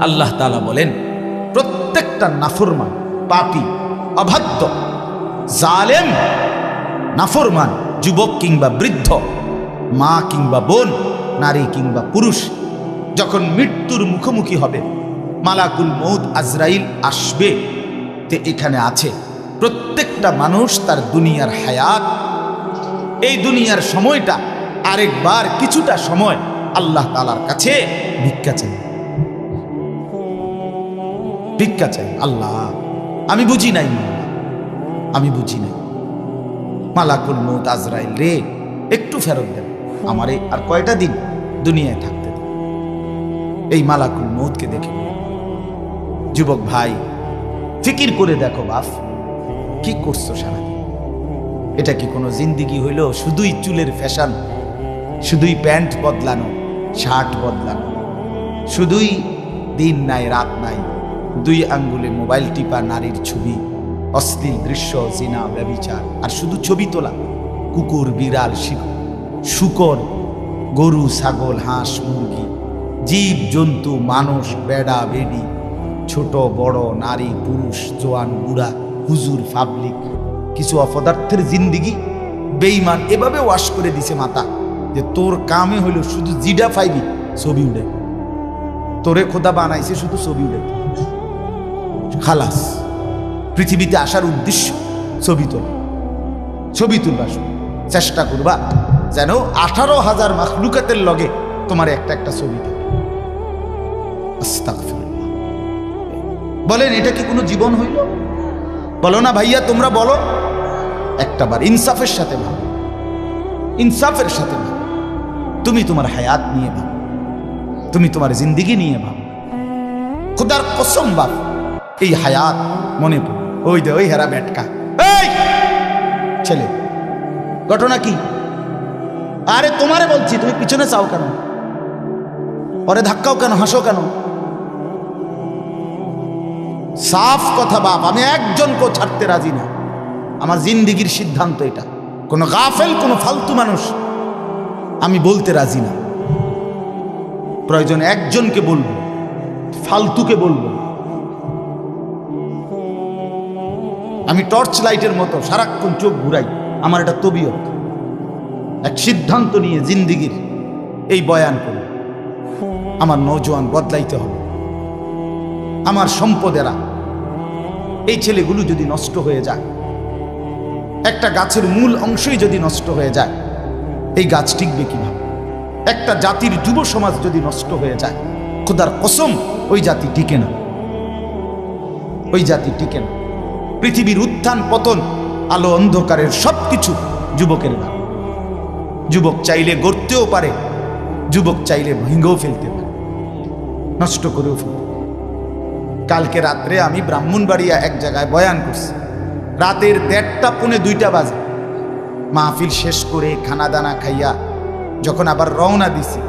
আল্লাহ তালা বলেন, প্রত্যেকটা নাফরমান, পাপি, অবাধ্য, জালেম, নাফরমান, যুবক কিংবা বৃদ্ধ, মা কিংবা বোন, নারী কিংবা পুরুষ, যখন মৃত্যুর মুখোমুখি হবে, মালাকুল মৌদ আজরাইল আসবে, তে এখানে আছে, প্রত্যেকটা মানুষ তার দুনিয়ার হায়াত। এই দুনিয়ার সময়টা আরেকবার কিছুটা সময় আল্লাহ তালার কাছে ভিক্ষা চাই ভিক্ষা চাই। আল্লাহ, আমি বুঝি নাই। আমি বুঝি নাই। মালাকুল মৌত আজরাইল রে, একটু ফেরত দেন। আমার এই আর কয়টা দিন দুনিয়ায় থাকতে এই মালাকুল মৌতকে দেখে যুবক ভাই, ফিকির করে দেখো বাপ, কি করছ সারাদিন? এটা কি কোনো জিন্দিগি হইল? শুধুই চুলের ফ্যাশন, শুধুই প্যান্ট বদলানো, শার্ট বদলানো, শুধুই দিন নাই, রাত নাই। দুই আঙ্গুলে মোবাইল টিপা নারীর ছবি, অশ্লীল দৃশ্য, জিনা, ব্যবিচার, আর শুধু ছবি তোলা, কুকুর, বিড়াল শিক- শুকর, গরু, ছাগল, হাঁস, মুরগি, জীব, জন্তু, মানুষ, বেড়া, বেডি, ছোট, বড়, নারী, পুরুষ, জোয়ান, বুড়া, হুজুর, পাবলিক, কিছু অপদার্থের জিন্দিগি বেইমান এভাবে ওয়াশ করে দিছে মাতা, যে তোর কামে হইল শুধু জিডা ফাইবি, ছবি উড়ে। তোরে খোদা বানাইছে শুধু ছবি উড়ে। খালাস। পৃথিবীতে আসার উদ্দেশ্য ছবি তোলা। ছবি তুলবা চেষ্টা করবা যেন আঠারো হাজার মাখলুকাতের লগে তোমার একটা একটা ছবি বলেন, এটা কি কোনো জীবন হইল? বলো না ভাইয়া, তোমরা বলো। একটা বার ইনসাফের সাথে ভাবো। ইনসাফের সাথে ভাবো। তুমি তোমার হায়াত নিয়ে ভাবো। তুমি তোমার জিন্দিগি নিয়ে ভাবো। খুদার কসম বাপ এই হায়াত মনে পড়ে। ওই দে, ওই হেরা বেটকা এই! ছেলে, ঘটনা কি? আরে তোমারে বলছি, তুমি পিছনে চাও কেন? পরে ধাক্কাও কেন, হাসো কেন? সাফ কথা বাপ, আমি একজনকেও ছাড়তে রাজি না। আমার জিন্দিগির সিদ্ধান্ত এটা। কোনো গাফেল, কোনো ফালতু মানুষ আমি বলতে রাজি না। প্রয়োজন একজনকে বলব, ফালতুকে বলব। আমি টর্চ লাইটের মতো সারাক্ষণ চোখ ঘুরাই। আমার এটা তবিয়ত। এক সিদ্ধান্ত নিয়ে জিন্দিগির এই বয়ান করি আমার নৌজওয়ান বদলাইতে হবে। আমার সম্পদেরা, এই ছেলেগুলো যদি নষ্ট হয়ে যায়, একটা গাছের মূল অংশই যদি নষ্ট হয়ে যায়, এই গাছ টিকবে কীভাবে? একটা জাতির যুব সমাজ যদি নষ্ট হয়ে যায়, খোদার কসম, ওই জাতি টিকে না। ওই জাতি টিকে না। পৃথিবীর উত্থান, পতন, আলো অন্ধকারের সব কিছু যুবকের না যুবক চাইলে গড়তেও পারে, যুবক চাইলে ভেঙেও ফেলতে পারে। নষ্ট করেও ফেলতে কালকে রাত্রে আমি ব্রাহ্মণবাড়িয়া এক জায়গায় বয়ান করছি। রাতের দেড়টা পুনে দুইটা বাজে। মাহফিল শেষ করে খানা দানা খাইয়া যখন আবার রওনা দিছি,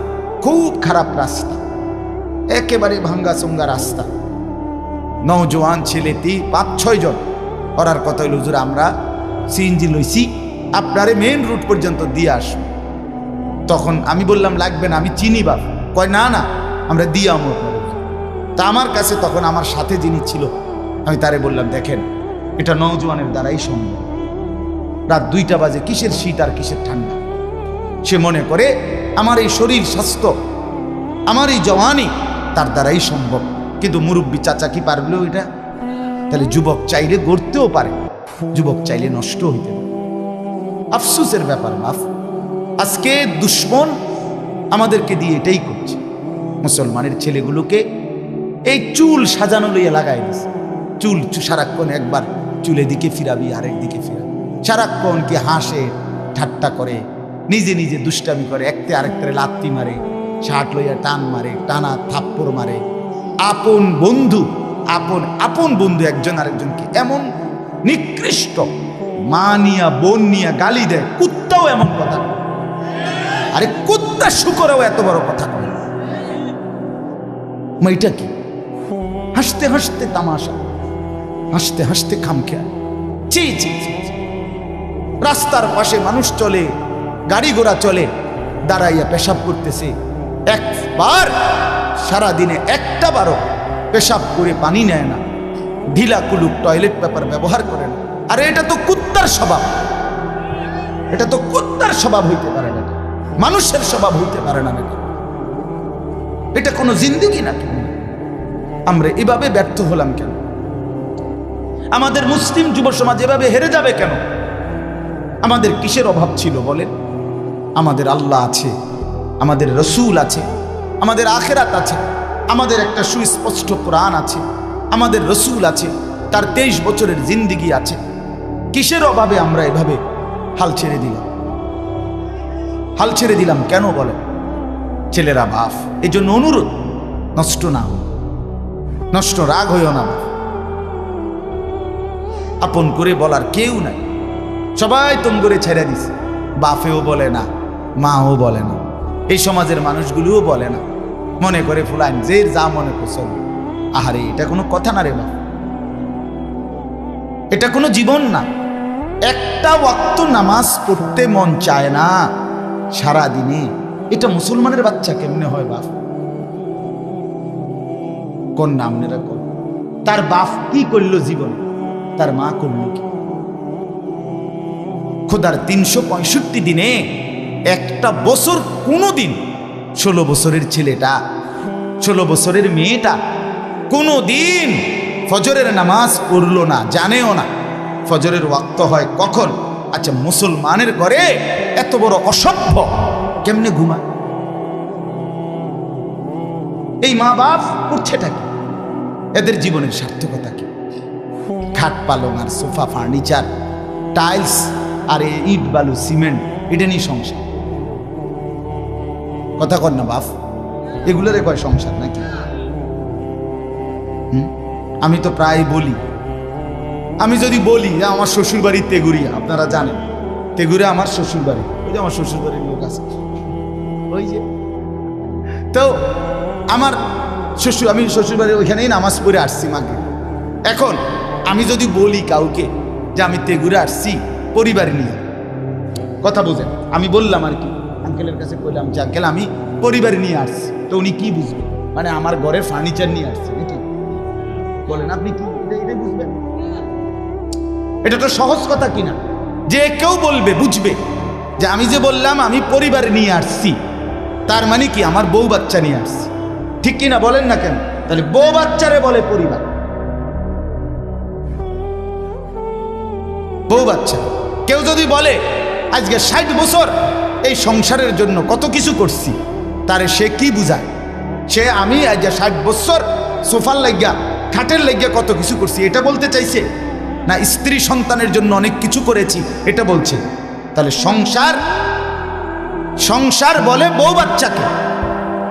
খুব খারাপ রাস্তা। একেবারে ভাঙ্গা চুঙ্গা রাস্তা। নৌজওয়ান ছেলেটি পাঁচ ছয় জন করার কথা হইল আমরা সিএনজি লইছি, আপনারে মেন রুট পর্যন্ত দিয়ে আসব। তখন আমি বললাম, লাগবে না, আমি চিনি বাপ। কয়, না না, আমরা দিয়ে আমো আপনারে। তা আমার কাছে তখন আমার সাথে যিনি ছিল, আমি তারে বললাম, দেখেন, এটা নৌজওয়ানের দ্বারাই সম্ভব। রাত দুইটা বাজে, কিসের শীত আর কিসের ঠান্ডা? সে মনে করে, আমার এই শরীর স্বাস্থ্য, আমার এই জওয়ানি তার দ্বারাই সম্ভব। কিন্তু মুরব্বী চাচা কি পারবে ওইটা তাহলে যুবক চাইলে গড়তেও পারে, যুবক চাইলে নষ্ট হইতে পারে। আফসুসের ব্যাপার, মাফ। আজকে দুশ্মন আমাদেরকে দিয়ে এটাই করছে। মুসলমানের ছেলেগুলোকে এই চুল সাজানো লইয়া লাগাই দিছে। চুল সারাক্ষণ একবার চুলে দিকে ফিরাবি, আরেক দিকে ফিরাবি। সারাক্ষণ কি হাসে, ঠাট্টা করে, নিজে নিজে দুষ্টামি করে, একতে আরেকটারে লাত্তি মারে, শার্ট লইয়া টান মারে, টানা থাপ্পড় মারে। আপন বন্ধু আপন আপন বন্ধু একজন আরেকজনকে। এমন নিকৃষ্ট মা নিয়া বোন নিয়া গালি দেয় কুত্তাও এমন কথা আরে কুত্তা শুকরেও এত বড় কথা মা, এটা কি? হাসতে হাসতে তামাশা হাসতে হাসতে খামখেয়া। চি চি। রাস্তার পাশে মানুষ চলে গাড়ি ঘোড়া চলে দাঁড়াইয়া পেশাব করতেছে। একবার সারা দিনে একটা বারো। পেশাব করে পানি নেয় না। ঢিলা কুলুক টয়লেট পেপার ব্যবহার করে না। আরে এটা তো কুত্তার স্বভাব। এটা তো কুত্তার স্বভাব হইতে পারে না। মানুষের স্বভাব হইতে পারে না নাকি? এটা কোনো জিন্দিগি নাকি? আমরা এভাবে ব্যর্থ হলাম কেন? আমাদের মুসলিম যুব সমাজ এভাবে হেরে যাবে কেন? আমাদের কিসের অভাব ছিল বলেন? আমাদের আল্লাহ আছে, আমাদের রসুল আছে, আমাদের আখেরাত আছে। আমাদের একটা সুস্পষ্ট কোরআন আছে, আমাদের রসুল আছে, তার তেইশ বছরের জিন্দিগি আছে। কিসের অভাবে আমরা এভাবে হাল ছেড়ে দিলাম? হাল ছেড়ে দিলাম কেন বলে? ছেলেরা বাফ এই জন্য অনুরোধ, নষ্ট না নষ্ট রাগ হইও না। আপন করে বলার কেউ নাই। সবাই তুম করে ছেড়ে দিছে। বাফেও বলে না, মাও বলে না। এই সমাজের মানুষগুলোও বলে না। মনে করে ফুলান যে যা মনে করছে আহারে, এটা কোনো কথা না রে বাপ। এটা কোনো জীবন না। একটা ওয়াক্ত নামাজ পড়তে মন চায় না সারা দিনে এটা মুসলমানের বাচ্চা কেমনে হয় বাপ? কোন নাম নেরা কোন তার বাপ কি করল জীবন? তার মা করল কি? খোদার তিনশো পঁয়ষট্টি দিনে একটা বছর কোনো দিন ষোলো বছরের ছেলেটা, ষোলো বছরের মেয়েটা কোনো দিন ফজরের নামাজ পড়ল না, জানেও না। ফজরের ওয়াক্ত হয় কখন? আচ্ছা মুসলমানের ঘরে এত বড় অসভ্য কেমনে ঘুমায়? এই মা বাপ করছেটা কি? এদের জীবনের সার্থকতা কি? খাট পালং আর সোফা, ফার্নিচার, টাইলস, আর ইট, বালু, সিমেন্ট, এটা নিয়ে সংসার। কথা কর না বাপ এগুলোরে কয় সংসার নাকি? আমি তো প্রায় বলি। আমি যদি বলি যে আমার শ্বশুর বাড়ি তেগুরিয়া, আপনারা জানেন। তেগুরিয়া আমার শ্বশুর বাড়ি ওই যে আমার শ্বশুর বাড়ির লোক আছে। ওই যে। তো, আমার শ্বশুর, আমি শ্বশুর বাড়ির ওইখানেই নামাজ পড়ে আসছি মাকে এখন, আমি যদি বলি কাউকে যে আমি তেগুরে আসছি পরিবার নিয়ে, কথা বোঝেন। আমি বললাম আর কি। আঙ্কেলের কাছে বললাম যে, আঙ্কেল, আমি পরিবার নিয়ে আসছি। তো উনি কি বুঝবে? মানে আমার ঘরের ফার্নিচার নিয়ে আসছে, নাকি? বলেন, আপনি কি এটা বুঝবেন এটা তো সহজ কথা কিনা? যে কেউ বলবে, বুঝবে যে, আমি যে বললাম, আমি পরিবার নিয়ে আসছি, তার মানে কি আমার বউ বাচ্চা নিয়ে আসছি? ঠিক কিনা বলেন না কেন? তাহলে বউ বাচ্চারে বলে পরিবার। বউ বাচ্চা। কেউ যদি বলে, আজকে ষাট বছর এই সংসারের জন্য কত কিছু করছি, তারে সে কি বুঝায়? সে আমি আজকে ষাট বছর সোফার লাগিয়া, খাটের লাগিয়া কত কিছু করছি, এটা বলতে চাইছে? না, স্ত্রী সন্তানের জন্য অনেক কিছু করেছি, এটা বলছে। তাহলে সংসার সংসার বলে বউ বাচ্চাকে,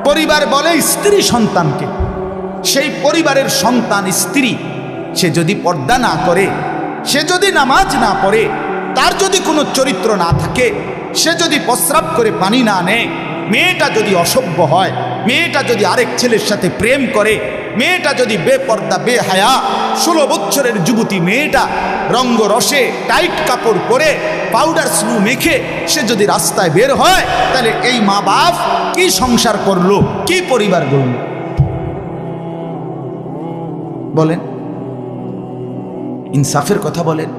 পরিবার বলে স্ত্রী সন্তানকে। সেই পরিবারের সন্তান, স্ত্রী, সে যদি পর্দা না করে, সে যদি নামাজ না পড়ে, তার যদি কোনো চরিত্র না থাকে সে যদি প্রস্রাব করে পানি না নেয়, মেয়েটা যদি অসভ্য হয়, মেয়েটা যদি আরেক ছেলের সাথে প্রেম করে, মেয়েটা যদি বেপর্দা, বেহায়া, ষোলো বছরের যুবতী মেয়েটা রঙ্গ রসে টাইট কাপড় পরে পাউডার স্নু মেখে সে যদি রাস্তায় বের হয়, তাহলে এই মা বাপ কি সংসার করল, কি পরিবার গড়ল? বলেন। ইনসাফের কথা বলেন।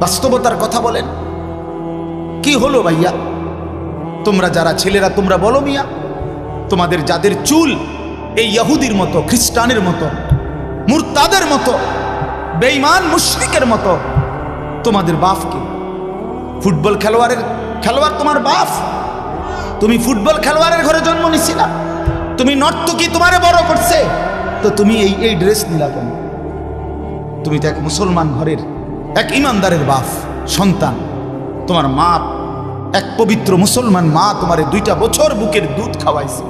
বাস্তবতার কথা বলেন। কি হলো ভাইয়া? তোমরা যারা ছেলেরা, তোমরা বলো মিয়া। তোমাদের যাদের চুল এই ইয়াহুদির মতো, খ্রিস্টানের মতো, মুরতাদের মতো, বেঈমান মুশরিকের মতো, তোমাদের বাপকে ফুটবল খেলোয়াড়ের খেলোয়াড় তোমার বাপ? তুমি ফুটবল খেলোয়াড়ের ঘরে জন্ম নিছিলা। তুমি নর্তকি তোমারে বড় করছে? তো তুমি এই এই ড্রেস নিলা কেন? তুমি তো এক মুসলমান ঘরের, এক ইমানদারের বাপ, সন্তান। তোমার মা, এক পবিত্র মুসলমান মা তোমারে দুইটা বছর বুকের দুধ খাওয়াইছে।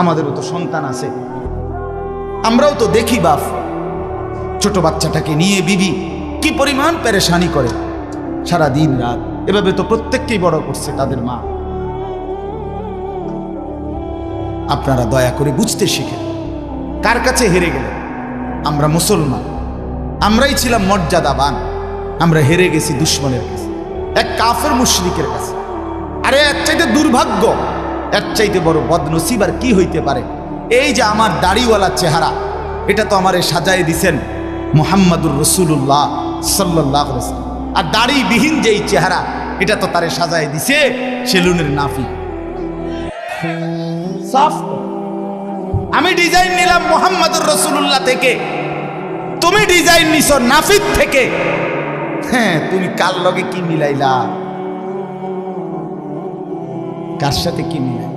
আমাদেরও তো সন্তান আছে। আমরাও তো দেখি বাপ, ছোট বাচ্চাটাকে নিয়ে বিবি কি পরিমাণ পেরেশানি করে। সারা দিন রাত, এভাবে তো প্রত্যেককেই বড় করছে তাদের মা। আপনারা দয়া করে বুঝতে শিখেন, কার কাছে হেরে গেলেন আমরা মুসলমান, আমরাই ছিলাম মর্যাদাবান, আমরা হেরে গেছি দুশ্মনের এক কাফের মুশরিকের কাছে। আরে, এর চাইতে দুর্ভাগ্য, এর চাইতে বড় বদনসিব আর কি হইতে পারে? এই যে আমার দাড়িওয়ালা চেহারা, এটা তো আমারে সাজায় দিছেন মোহাম্মদুর রসুল্লাহ সাল্লাহ আর দাড়িবিহীন যেই চেহারা, এটা তো তারে সাজায় দিছে সেলুনের নাফি। সাফ। আমি ডিজাইন নিলাম মোহাম্মদুর রসুল্লাহ থেকে। তুমি ডিজাইন নিছো নাফিদ থেকে। হ্যাঁ তুমি কার লগে কি মিলাইলা? কার সাথে কি মিলাই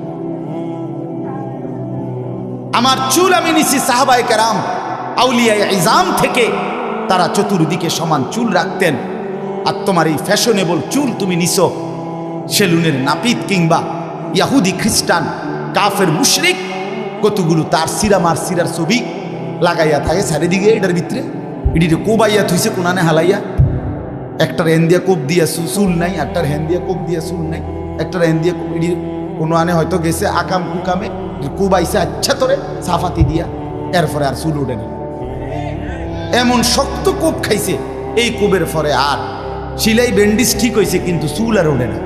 আমার চুল আমি নিছি সাহাবাই কারাম আউলিয়া ইজাম থেকে। তারা চতুর্দিকে সমান চুল রাখতেন। আর তোমার এই ফ্যাশনেবল চুল তুমি নিছো, সেলুনের নাপিত কিংবা ইয়াহুদি খ্রিস্টান, কাফের মুশরিক, কতগুলো তার সিরা মার সিরার ছবি লাগাইয়া থাকে চারিদিকে এটার ভিতরে। এটিতে কোবাইয়া থুইছে কোনানে হালাইয়া। একটার হেন দিয়া কোপ দিয়া চুল নাই একটার হেন দিয়া কোপ দিয়া চুল নাই। একটার হেন দিয়া কোপ এটি কোনো আনে হয়তো গেছে আকাম কুকামে কোবাইছে আচ্ছা তোরে সাফাতি দিয়া, এরপরে আর চুল ওঠে না। এমন শক্ত কোপ খাইছে, এই কোবের পরে আর। সিলাই ব্যান্ডিজ ঠিক হয়েছে কিন্তু চুল আর ওঠে না।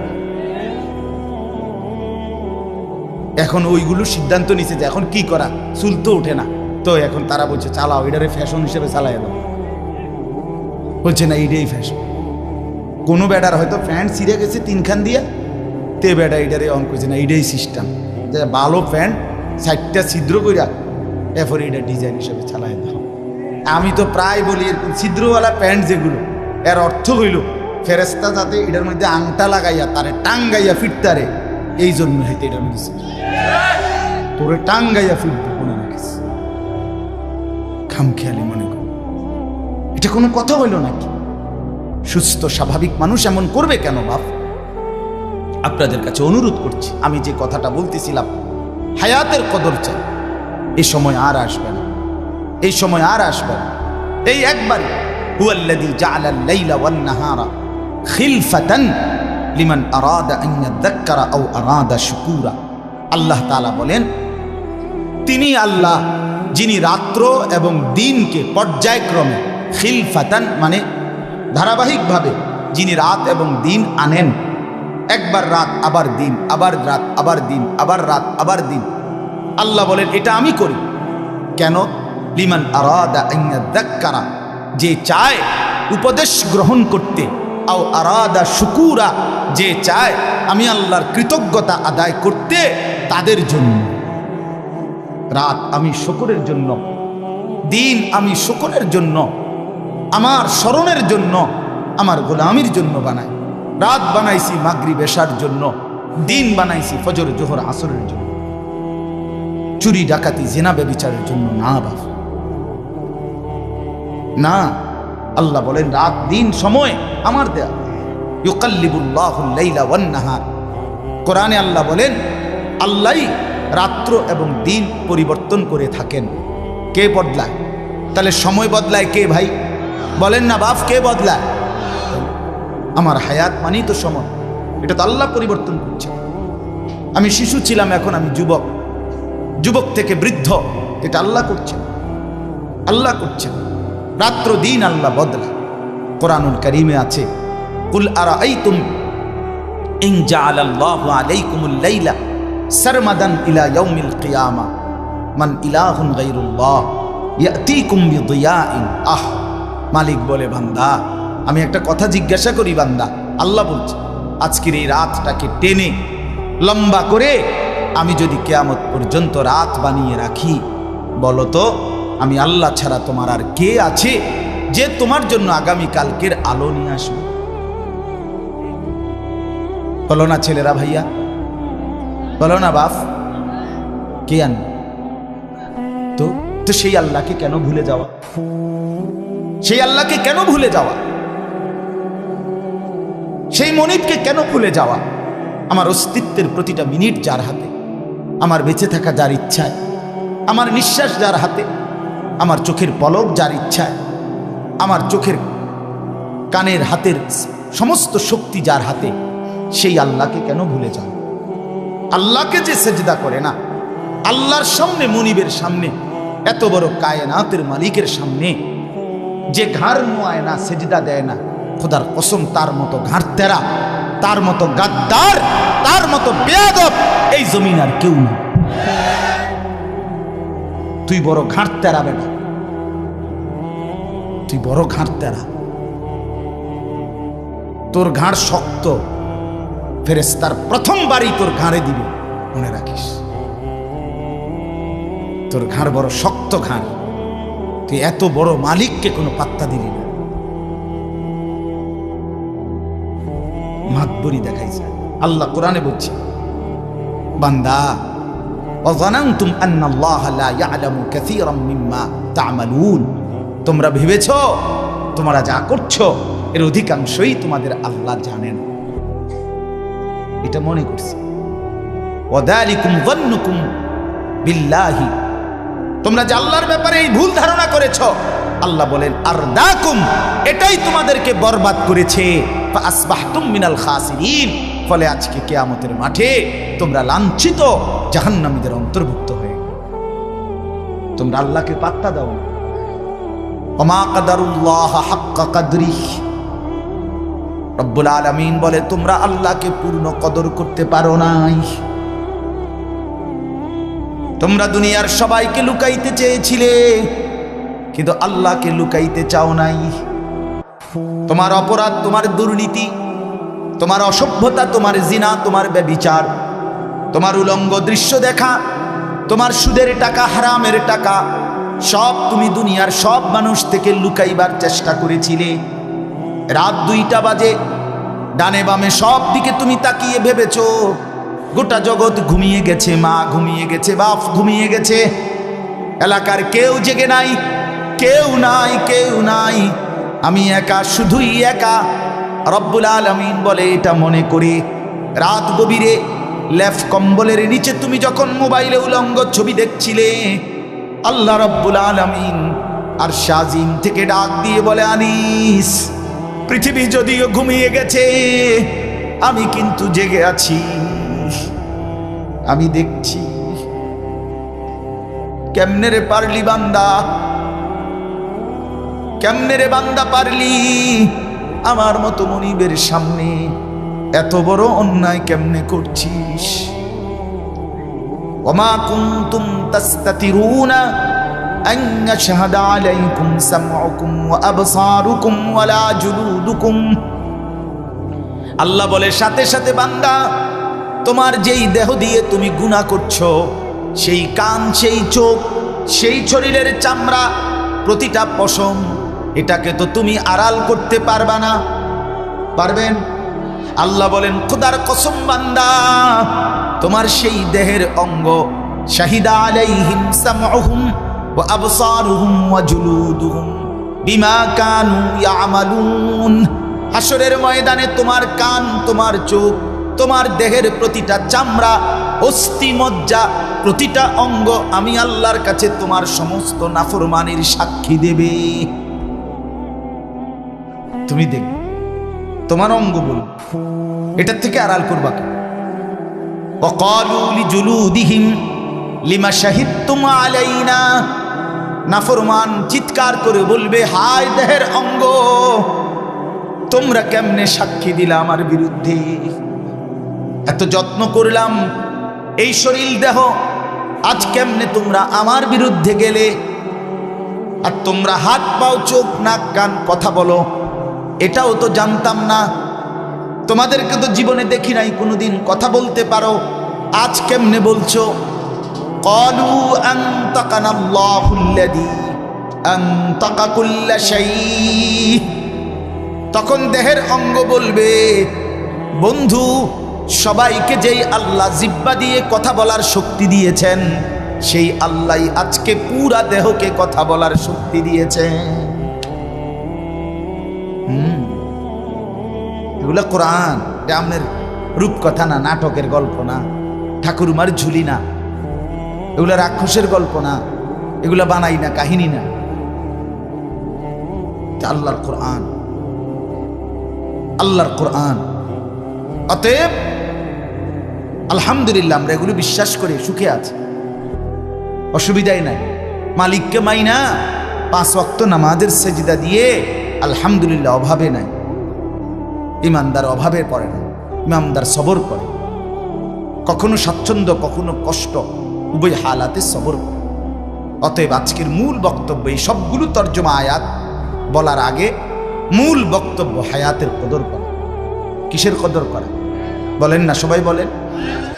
এখন ওইগুলো সিদ্ধান্ত নিছে যে এখন কি করা? চুল তো ওঠে না। তো এখন তারা বলছে, চালাও, এটারে ফ্যাশন হিসেবে চালাই দাও। বলছে, না, এটাই ফ্যাশন কোনো ব্যাটার হয়তো প্যান্ট ছিঁড়ে গেছে তিনখান দিয়া, তে ব্যাটা এটারে অন করছে না এটাই সিস্টেম যে ভালো প্যান্ট সাইডটা ছিদ্র কইরা এরপরে এটা ডিজাইন হিসেবে চালাই দাও। আমি তো প্রায় বলি এরকম ছিদ্রওয়ালা প্যান্ট যেগুলো, এর অর্থ হইল ফেরেস্তা যাতে এটার মধ্যে আংটা লাগাইয়া, তারে টাঙ্গাইয়া ফিরতারে, এই জন্য হইতে মধ্যে ছিল। তোরে টাঙ্গাইয়া ফিরতে মনে রাখিস। খামখেয়ালি মনে কর। এটা কোনো কথা হইল নাকি? সুস্থ স্বাভাবিক মানুষ এমন করবে কেন বাপ? আপনাদের কাছে অনুরোধ করছি। আমি যে কথাটা বলতেছিলাম হায়াতের কদর চাই। এই সময় আর আসবে না। এই সময় আর আসবে না। এই একবার হুয়াল্লাযী জাআলাল লাইলা ওয়ান নাহারা খিলফাতান লিমান আরাদা আন ইয়াযাক্কারা আও আরাদা শুকুরা। আল্লাহ তাআলা বলেন তিনি আল্লাহ যিনি রাত্র এবং দিনকে পর্যায়ক্রমে খিলফাতান মানে ধারাবাহিকভাবে যিনি রাত এবং দিন আনেন, একবার রাত, আবার দিন, আবার রাত, আবার দিন, আবার রাত, আবার দিন। আল্লাহ বলেন, এটা আমি করি। কেন? লিমান আরাদা যে চায় উপদেশ গ্রহণ করতে, আও আরাদা শুকুরা, যে চায় আমি আল্লাহর কৃতজ্ঞতা আদায় করতে তাদের জন্য। রাত আমি শকরের জন্য, দিন আমি শকরের জন্য আমার স্মরণের জন্য, আমার গোলামির জন্য বানায় রাত বানাইছি মাগরি বেশার জন্য, দিন বানাইছি ফজর, জোহর, আসরের জন্য। চুরি, ডাকাতি, জেনা বেবিচারের জন্য না বাপ। না, আল্লাহ বলেন, রাত, দিন, সময় আমার দেয়া। কোরআনে আল্লাহ বলেন আল্লাহই রাত্র এবং দিন পরিবর্তন করে থাকেন। কে বদলায়? তাহলে সময় বদলায় কে ভাই? বলেন না, বাপ কে বদলায়? আমার হায়াত মানেই তো সময়। এটা তো আল্লাহ পরিবর্তন করছে। আমি শিশু ছিলাম, এখন আমি যুবক। যুবক থেকে বৃদ্ধ। এটা আল্লাহ করছেন আল্লাহ করছেন রাত্র দিন আল্লাহ বদলা কোরআনুল করিমে আছে, কুল আরা এই কিয়ামা। মান আহ মালিক বলে, বান্দা, আমি একটা কথা জিজ্ঞাসা করি বান্দা। আল্লাহ বলছে, আজকের এই রাতটাকে টেনে লম্বা করে আমি যদি কেয়ামত পর্যন্ত রাত বানিয়ে রাখি বলো তো আমি আল্লাহ ছাড়া তোমার আর কে আছে যে তোমার জন্য আগামী কালকের আলো নিয়ে আসবে? বলো না ছেলেরা ভাইয়া, বলো না বাপ, কে আন তো তো সেই আল্লাহকে কেন ভুলে যাওয়া? সেই আল্লাহকে কেন ভুলে যাওয়া? সেই মনিবকে কেন ভুলে যাওয়া? আমার অস্তিত্বের প্রতিটা মিনিট যার হাতে? আমার বেঁচে থাকা যার ইচ্ছায়? আমার নিঃশ্বাস যার হাতে? আমার চোখের পলক যার ইচ্ছায়? আমার চোখের কানের হাতের সমস্ত শক্তি যার হাতে? সেই আল্লাহকে কেন ভুলে যাও আল্লাহকে যে সেজদা করে না? আল্লাহর সামনে, মনিবের সামনে, এত বড় কায়নাতের মালিকের সামনে যে ঘাড় নোয়ায় না, সেজদা দেয় না। খোদার কসম, তার মতো ঘাড় তেরা মতো গাদ্দার, তার মতো বেয়াদব এই জমিন আর কেউ না। তুই বড় ঘাট তেরা বেটা তুই বড় ঘাট তেরা। ঘাড় শক্ত। ফেরেস্তার প্রথমবারই তোর ঘাড়ে দিবে, মনে রাখিস। তোর ঘাড় বড় শক্ত ঘাড়। তুই এত বড় মালিককে কোনো পাত্তা দিলি না। মাতবরি দেখাইছে। আল্লাহ কোরআনে বলছে, বান্দা, অজানান্তুম আন্নাল্লাহ লা ইয়ালামু কাসীরাম মিম্মা তা'মালুন। তোমরা ভেবেছো, তোমরা যা করছ, এর অধিকাংশই তোমাদের আল্লাহ জানেন। এটা মনে করছি। ওয়াদালিকুম যান্নুকুম বিল্লাহি তোমরা যে আল্লাহর ব্যাপারে এই ভুল ধারণা করেছ, আল্লাহ বলেন আর দাকুম এটাই তোমাদেরকে বরবাদ করেছে। মিনাল ফলে আজকে কেয়ামতের মাঠে তোমরা লাঞ্ছিত, জাহান্নামীদের অন্তর্ভুক্ত হয়ে। তোমরা আল্লাহকে পাত্তা দাও হাক্কা কাদরি রব্বুল আলামিন বলে, তোমরা আল্লাহকে পূর্ণ কদর করতে পারো নাই। তোমরা দুনিয়ার সবাইকে লুকাইতে চেয়েছিলে, কিন্তু আল্লাহকে লুকাইতে চাও নাই। তোমার অপরাধ, তোমার দুর্নীতি, তোমার অসভ্যতা, তোমার জিনা, তোমার ব্যবিচার, তোমার উলঙ্গ দৃশ্য দেখা, তোমার সুদের টাকা, হারামের টাকা, সব তুমি দুনিয়ার সব মানুষ থেকে লুকাইবার চেষ্টা করেছিলে। রাত দুইটা বাজে, ডানে বামে সব দিকে তুমি তাকিয়ে ভেবেছো গোটা জগৎ ঘুমিয়ে গেছে, মা ঘুমিয়ে গেছে, বাপ ঘুমিয়ে গেছে। এলাকার কেউ জেগে নাই, কেউ নাই কেউ নাই। আমি একা, শুধুই একা। রব্বুল আলমিন বলে এটা মনে করি। রাত গভীরে লেফ কম্বলের নিচে তুমি যখন মোবাইলে উলঙ্গ ছবি দেখছিলে, আল্লাহ রব্বুল আলমিন আর শাজিম থেকে ডাক দিয়ে বলে, আনিস, পৃথিবী যদিও ঘুমিয়ে গেছে, আমি কিন্তু জেগে আছি। আমি দেখছি কেমনে রে পারলি বান্দা কেমনে রে বান্দা পারলি আমার মতো মনিবের সামনে এত বড় অন্যায় কেমনে করছিস وما كنتم تستترون أن يشهد عليكم سمعكم وأبصاركم ولا جلودكم আল্লাহ বলে সাথে সাথে বান্দা তোমার যেই দেহ দিয়ে তুমি গুনাহ করছ, সেই কান, সেই চোখ, সেই শরীরের চামড়া, প্রতিটা পশম, এটাকে তো তুমি আড়াল করতে পারবা না। পারবেন? আল্লাহ বলেন, খোদার কসম বান্দা, তোমার সেই দেহের অঙ্গ, শাহিদা বিমা হাসরের ময়দানে তোমার কান, তোমার চোখ তোমার দেহের প্রতিটা চামড়া, অস্থি মজ্জা, প্রতিটা অঙ্গ আমি আল্লাহর কাছে তোমার সমস্ত নাফরমানির সাক্ষী দেবে। তুমি দেখবে, তোমার অঙ্গ বল এটার থেকে আড়াল করবা কে? অকালুলি জুলুদিহিম লিমা সাহিত্যম আলাইনা। নাফরমান চিৎকার করে বলবে, হায় দেহের অঙ্গ, তোমরা কেমনে সাক্ষী দিলা আমার বিরুদ্ধে? এত যত্ন করলাম। এই শরীর দেহ, আজ কেমনে তোমরা আমার বিরুদ্ধে গেলে? আর তোমরা হাত, পাও, চোখ, নাক, কান কথা বলো, এটাও তো জানতাম না। তোমাদেরকে তো জীবনে দেখি নাই, কোনোদিন কথা বলতে পারো। আজ কেমনে বলছো? তখন দেহের অঙ্গ বলবে, বন্ধু সবাইকে যেই আল্লাহ জিব্বা দিয়ে কথা বলার শক্তি দিয়েছেন, সেই আল্লাহ আজকে পুরা দেহকে কথা বলার শক্তি দিয়েছেন এগুলো কোরআন এটা আপনার রূপকথা না, নাটকের গল্প না, ঠাকুরমার ঝুলি না, এগুলো রাক্ষসের গল্প না, এগুলো বানাই না, কাহিনী না। আল্লাহর কোরআন। আল্লাহর কোরআন। অতএব আলহামদুলিল্লাহ, আমরা এগুলো বিশ্বাস করে সুখে আছি। অসুবিধাই নাই। মালিককে মাই না, পাঁচ ওয়াক্ত নামাজের সেজিদা দিয়ে আলহামদুলিল্লাহ অভাবে নাই। ইমানদার অভাবে পড়ে না, ইমানদার সবর করে। কখনো স্বাচ্ছন্দ্য, কখনো কষ্ট, উভয় হালাতে সবর করে। অতএব আজকের মূল বক্তব্য এই সবগুলো তর্জমা আয়াত বলার আগে মূল বক্তব্য হায়াতের কদর করা। কিসের কদর করা? বলেন না, সবাই বলেন। Yeah.